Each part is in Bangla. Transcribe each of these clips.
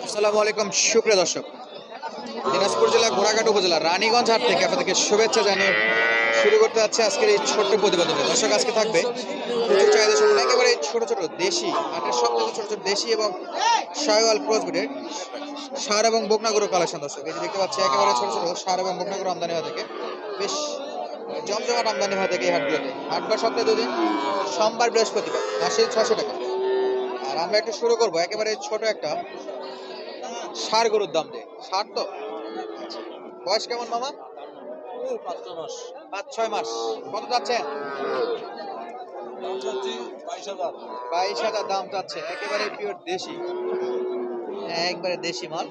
আসসালামু আলাইকুম, সুপ্রিয় দর্শক। দিনাজপুর জেলা ঘোড়াঘাট উপজেলা রানীগঞ্জ হাট থেকে আপনাদেরকে শুভেচ্ছা জানিয়ে শুরু করতে যাচ্ছে আজকের এই ছোট্ট প্রতিবেদন দর্শক, আজকে থাকবে প্রচুর চাহিদা সম্পন্ন, একেবারে ছোট ছোট দেশি, হাটের সব থেকে ছোট ছোট দেশি এবং শায়ওয়াল ক্রসবিডের সার এবং বকনাগুরু কালেকশন দর্শক। এই যে দেখতে পাচ্ছি, একেবারে ছোট ছোট সার এবং বকনাগুরু আমদানি হয়ে থাকে, বেশ জমজমাট আমদানি হয়ে থাকে এই হাটগুলোতে। হাটবার সপ্তাহে দুদিন, সোমবার বৃহস্পতিবার, মাসে ছশো টাকা। আর আমরা একটু শুরু করব, একেবারে ছোট একটা ষাড় গরুর দাম দিয়ে। ষাড় তো? বয়স কেমন মামা? পাঁচ ছয় মাস। কত যাচ্ছে? বাইশ হাজার। দাম যাচ্ছে। একেবারে পিওর দেশি। একবারে দেশি মাল।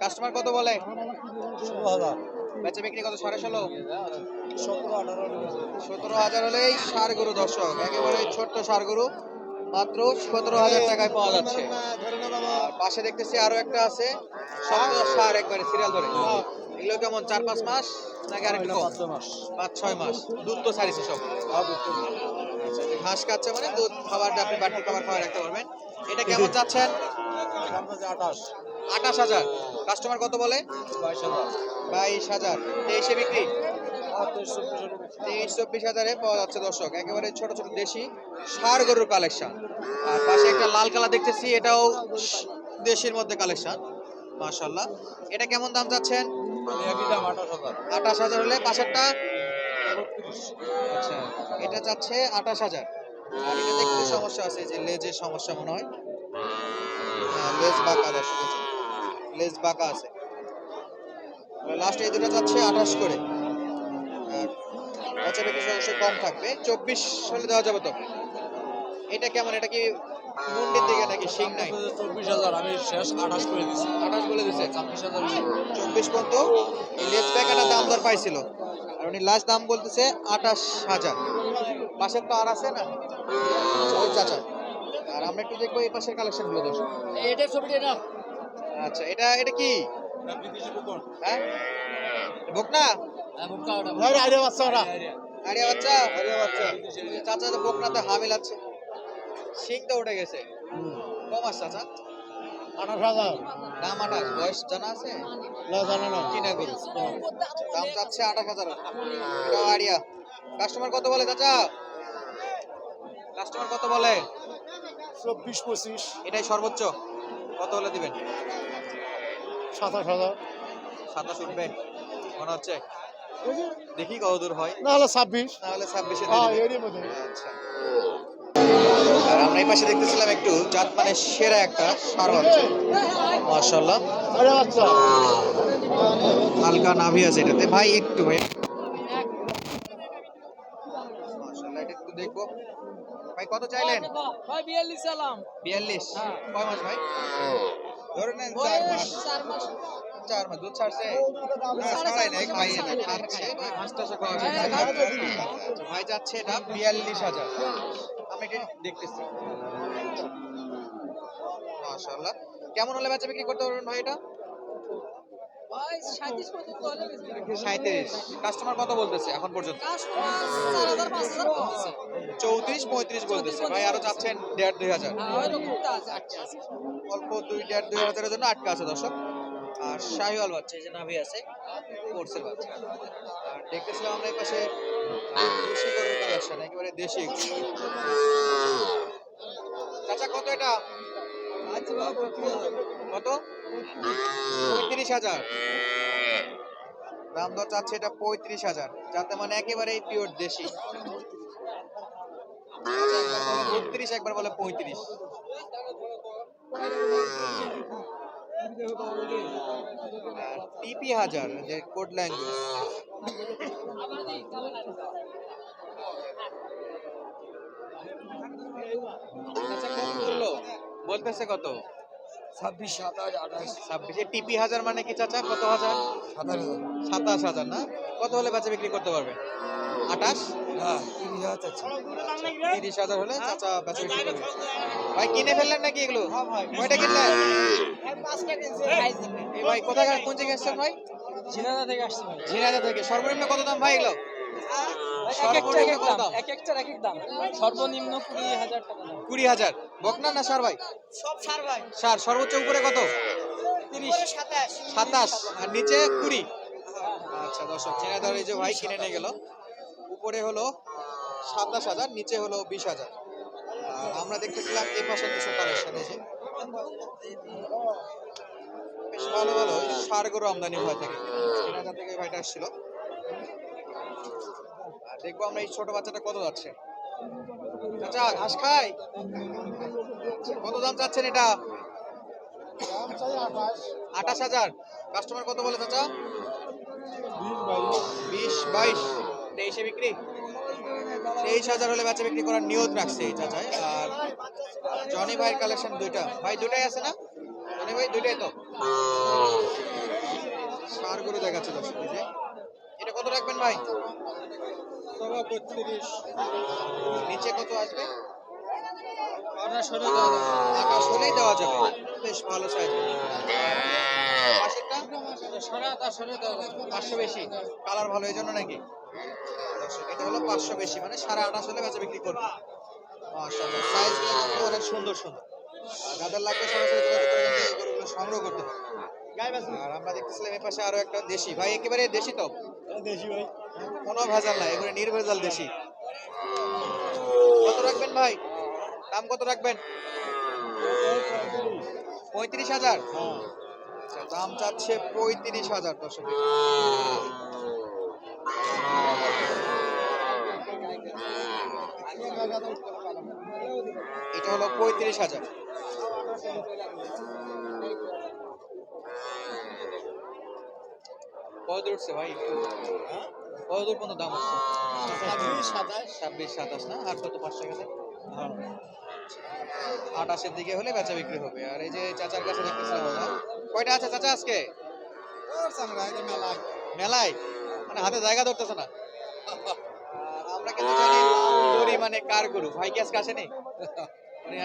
কাস্টমার কত বলে? বেচে বিক্রি কত? সাড়ে ষোলো? সতেরো হাজার হলেই ষাড় গরু দর্শক। একেবারে ছোট্ট ষাড় গরু। মাত্র সতেরো হাজার টাকায় পাওয়া যাচ্ছে। আর পাশে দেখতেছি আরও একটা আছে। সার একবারে সিরিয়াল ধরে। এগুলো কেমন চার পাঁচ মাস নাকি আরেকটু পাঁচ ছয় মাস। দুধ তো ছাড়িছে সব। আচ্ছা, ঘাস খাচ্ছে মানে দুধ খাবারটা আপনি বাড়তি খাবার খাওয়া রাখতে পারবেন। এটা কেমন চাচ্ছেন? আঠাশ। হাজার। কাস্টমার কত বলে? বাইশ হাজার। তেইশে বিক্রি? তেইশ চব্বিশ হাজারে পাওয়া যাচ্ছে দর্শক। একেবারে ছোট ছোট দেশি ষাড় গরুর কালেকশন। আর পাশে একটা লাল কালা দেখতেছি এটাও দেশির মধ্যে কালেকশন মাশাল্লাহ এটা কেমন দাম চাচ্ছেন? আঠাশ হাজার হলে পাশেরটা? আচ্ছা এটা চাচ্ছে আঠাশ হাজার। সমস্যা আছে যে লেজের সমস্যা মনে হয়। হ্যাঁ, লেজ বাঁকা লেজ বাঁকা আছে। লাস্ট এই দুটো যাচ্ছে আঠাশ করে। বেশি অবশ্যই কম থাকবে। চব্বিশ হলে দেওয়া যাবে তো? এটা কেমন? এটা কি মুন্ডির দিকে নাকি শিং নাই? চব্বিশ হাজার আমি শেষ আঠাশ করে দিচ্ছি আঠাশ বলে দিছে? ছাব্বিশ হাজার চব্বিশ পর্যন্ত লেস ব্যাগ একটা দাম দর পাইছিল। আর উনি লাস্ট দাম বলতেছে আঠাশ হাজার। পাশের তো আর আছে না? ওই চাচা। আর আমরা একটু দেখব এই পাশের কালেকশনগুলো দর্শক এটা ছবিটা না আচ্ছা এটা এটা কি? হ্যাঁ বুক না? আরে বাচ্চা ওরা। আরিয়া বাচ্চা আরিয়া বাচ্চা। চাচা তো বুক হামিল আছে শিং উঠে গেছে। কম আছে চাচা? আঠাশ হাজার। দাম আঠাশ বয়স জানা আছে? না জানো না কিনা গরু দাম চাচ্ছে আঠাশ হাজার। এটাও আরিয়া কাস্টমার কত বলে চাচা? কাস্টমার কত বলে? চব্বিশ পঁচিশ। এটাই সর্বোচ্চ। কত হলে দিবেন? সাতাশ হাজার। সাতাশ উঠবে। মনে হচ্ছে? দেখি কত দূর হয়। না হলে ছাব্বিশ। নাহলে ছাব্বিশে হ্যাঁ আচ্ছা। আর আমরা এই পাশে দেখতেছিলাম একটু জাত মানে সেরা একটা সার হচ্ছে মার্শাল্লাহ হালকা নাভি আছে এটাতে। ভাই একটু ভাই। দেখব ভাই কত চাইলেন? ভাই হ্যাঁ। কয় মাস ভাই? ধরে নেন মাস। মাস। চার মাস দুধ ছাড়ছে। ছাড়াই নাই খাইয়ে না খাচ্ছে মাস। ভাই হ্যাঁ। আচ্ছা, ভাই যাচ্ছে এটা বিয়াল্লিশ হাজার। আমি এটা দেখতেছি। মাশাআল্লাহ। কেমন হলে বেচা বিক্রি করতে পারবেন ভাই এটা? সাঁত্রিশ কাস্টমার কত বলতেছে এখন পর্যন্ত? চৌত্রিশ পঁয়ত্রিশ বলতেছে। ভাই আরও চাচ্ছেন দেড় দুই হাজার। হ্যাঁ। অল্প দুই দেড় দুই হাজারের জন্য আটকা আছে দর্শক। আর শাহিওয়াল বাচ্চা, এই যে নাভি আছে, কোর্সের বাচ্চা। আর দেখতেছিলাম আমরা এই পাশে, দেশি একেবারে দেশি চাচা, কত এটা? কত? পঁয়ত্রিশ হাজার। দাম দর চাচ্ছে এটা পঁয়ত্রিশ হাজার। যাতে মানে একেবারেই পিওর দেশি। বত্রিশ একবার বলে পঁয়ত্রিশ। টিপি হাজার যে কোড ল্যাঙ্গুয়েজ আচ্ছা কত বলল বলতেছে কত? ছাব্বিশ সাতাশ আঠাশ। ছাব্বিশে। টিপি হাজার মানে কি চাচা? কত হাজার? সাতাশ হাজার। সাতাশ হাজার না? কত হলে বাচ্চা বিক্রি করতে পারবে? আঠাশ? হ্যাঁ তিরিশ হাজার চাচ্ছি তিরিশ হাজার হলে চাচা বেচা বিক্রি করবে ভাই কিনে ফেললেন নাকি এগুলো? কয়টা কিনলেন? এই ভাই কোথায় কোন জায়গায় এসছেন ভাই? ঝিনাইদহ থেকে আসছি ভাই। ঝিনাইদহ থেকে। সর্বনিম্ন কত দাম ভাই এগুলো? সর্বনিম্ন কুড়ি হাজার কুড়ি হাজার। বকনা না সার ভাই? সার সর্বোচ্চ উপরে কত? তিরিশ। সাতাশ। সাতাশ। আর নিচে কুড়ি। আচ্ছা দর্শক চেনা ধরে যে ভাই কিনে নিয়ে গেল। উপরে হলো সাতাশ হাজার নিচে হলো বিশ হাজার। আর আমরা দেখতেছিলাম এ পাশে কিছু কালেকশন এসে বেশ ভালো ভালো সার গরু আমদানি হয়ে থাকে। চেনাদা থেকে ভাইটা আসছিল। আর দেখব আমরা এই ছোট বাচ্চাটা কত যাচ্ছে। চাচা ঘাস খায়? কত দাম চাচ্ছেন এটা? আঠাশ হাজার। কাস্টমার কত বলে চাচা? বিশ বাইশ। তেইশে বিক্রি? তেইশ হাজার হলে বাচ্চা বিক্রি করার নিয়ত রাখছে এই চাচাই। আর জনি ভাইয়ের কালেকশন দুইটা। ভাই দুটাই আছে না? জনি ভাই দুইটাই তো? সার গরু দেখাচ্ছে দর্শক যে। এটা কত রাখবেন ভাই? নিচে কত আসবে? আকাশ হলেই দেওয়া যাবে। বেশ ভালো সাইজ পাশেরটা? পাঁচশো বেশি? কালার ভালো এই জন্য নাকি এটা হলো পাঁচশো বেশি মানে সাড়ে আঠাশ হলে বেচা বিক্রি করবে। মাশাআল্লাহ সাইজ অনেক সুন্দর সুন্দর। যাদের লাগবে সরাসরি গরুগুলো সংগ্রহ করতে হবে আর আমরা দেখতেছিলাম এই পাশে আরও একটা দেশি। ভাই একেবারে দেশি তো? দেশি ভাই। কোনো ভেজাল নাই এগুলো নির্ভেজাল দেশি। কত রাখবেন ভাই? দাম কত রাখবেন? পঁয়ত্রিশ হাজার। আচ্ছা দাম চাচ্ছে পঁয়ত্রিশ হাজার দর্শক। এটা হলো পঁয়ত্রিশ হাজার। কত উঠছে ভাই? কত পর্যন্ত দাম হচ্ছে? ছাব্বিশ সাতাশ। না? আর কত পাঁচশো গেছে আটাশের দিকে হলে বেচা বিক্রি হবে। আর এই যে চাচার কাছে দেখতেছিলাম আমরা কয়টা আছে চাচা আজকে? মেলায়। মানে হাতে জায়গা ধরতেছে না? আমরা কিন্তু জানি দড়ি মানে কার গরু। ভাই কি আজকে আসেনি?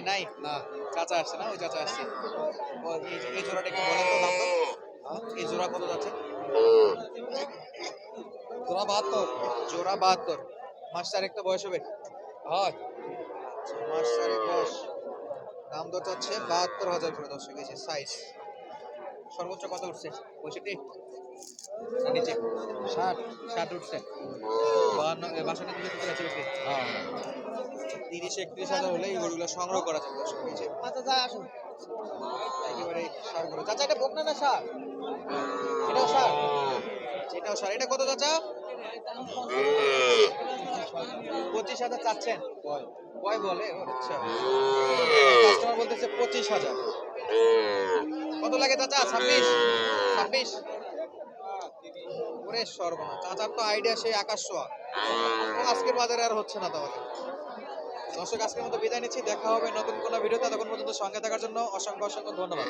নাই? না। চাচা আসছে না? ওই চাচা আসছে। এই জোড়াটা একটু বলেন তো দাম এই জোড়া কত যাচ্ছে? জোড়া বাহাত্তর। জোড়া বাহাত্তর। মাস চারেক তো বয়স হবে। হয়। মাস চারেক বয়স দাম দর চাচ্ছে বাহাত্তর হাজার করে দর্শক এই সাইজ সর্বোচ্চ কত উঠছে? পঁয়ষট্টি? নিচে? ষাট? ষাট উঠছে। বাহান্ন বাষট্টি দিকে কত যাচ্ছে বিক্রি তিরিশ একত্রিশ হাজার হলে এই সংগ্রহ করা যাবে দর্শক এই যে। আচ্ছা আসুন। একেবারে সার গরু চাচা এটা বকনা না সার? এটাও সার? এটাও সার। এটা কত চাচা? পঁচিশ হাজার চাচ্ছেন? কয়? বলে? আচ্ছা। কাস্টমার বলতেছে পঁচিশ হাজার। কত লাগে চাচা? ছাব্বিশ? ছাব্বিশ? ওরে সর্বনা চাচার তো আইডিয়া সেই আকাশ ছোঁয়া। আজকের বাজারে আর হচ্ছে না তাহলে। দর্শক, আজকের মতো বিদায় নিচ্ছি। দেখা হবে নতুন কোনো ভিডিওতে। তখন পর্যন্ত সঙ্গে থাকার জন্য অসংখ্য অসংখ্য ধন্যবাদ।